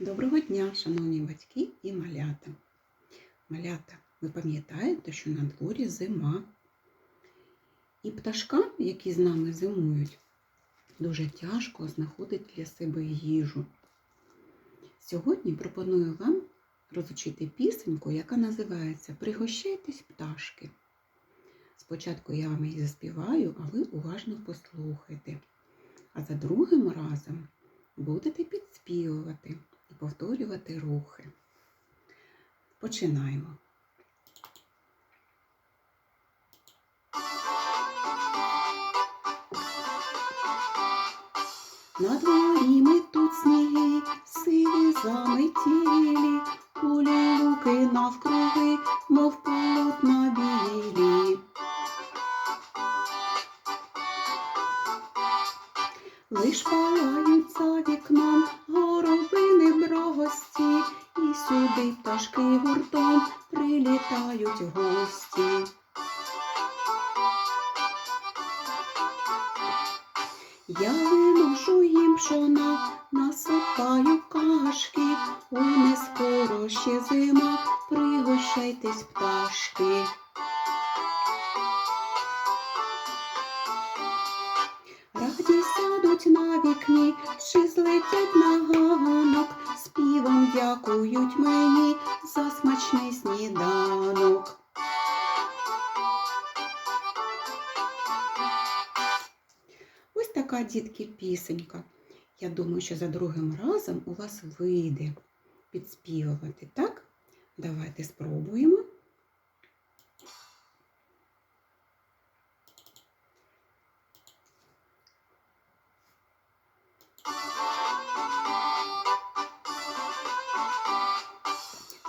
Доброго дня, шановні батьки і малята. Малята, ви пам'ятаєте, що на дворі зима. І пташкам, які з нами зимують, дуже тяжко знаходити для себе їжу. Сьогодні пропоную вам розучити пісеньку, яка називається Пригощайтесь пташки. Спочатку я вам її заспіваю, а ви уважно послухайте. А за другим разом будете підспівувати і повторювати рухи. Починаємо. На дворі метуть сніги, сиві заметілі, полі луки навкруги, мов полотна білі. Лиш палають за вікном брогості, і сюди пташки гуртом прилітають гості. Я виношу їм пшона, насипаю кашки, ой, не скоро ще зима, пригощайтесь пташки. Раді сядуть на вікні, чи злетять на ганок, співом дякують мені за смачний сніданок. Ось така, дітки, пісенька. Я думаю, що за другим разом у вас вийде підспівувати, так? Давайте спробуємо.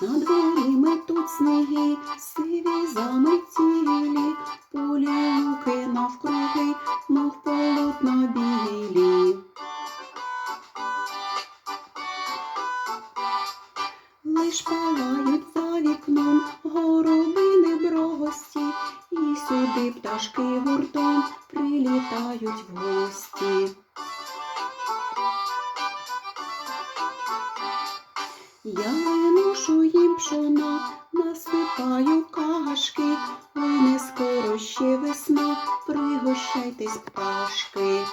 На дворі метуть сніги, сиві заметілі, полі луки навкруги, мов полотна білі. Лиш палають за вікном горобини брогості, і сюди пташки гуртом прилітають в гості. Їм насипаю кашки, ой, не скоро ще весна, пригощайтесь пташки.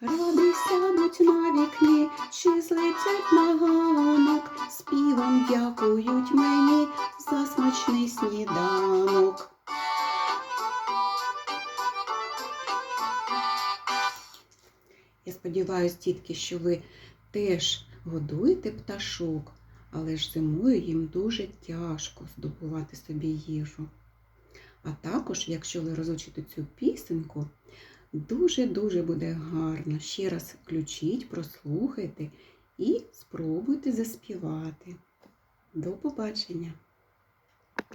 Ради сядуть на вікні, чи злетять на ганок, співом дякують мені за смачний сніданок. Я сподіваюся, дітки, що ви теж годуєте пташок, але ж зимою їм дуже тяжко здобувати собі їжу. А також, якщо ви розучите цю пісеньку, дуже-дуже буде гарно. Ще раз включіть, прослухайте і спробуйте заспівати. До побачення!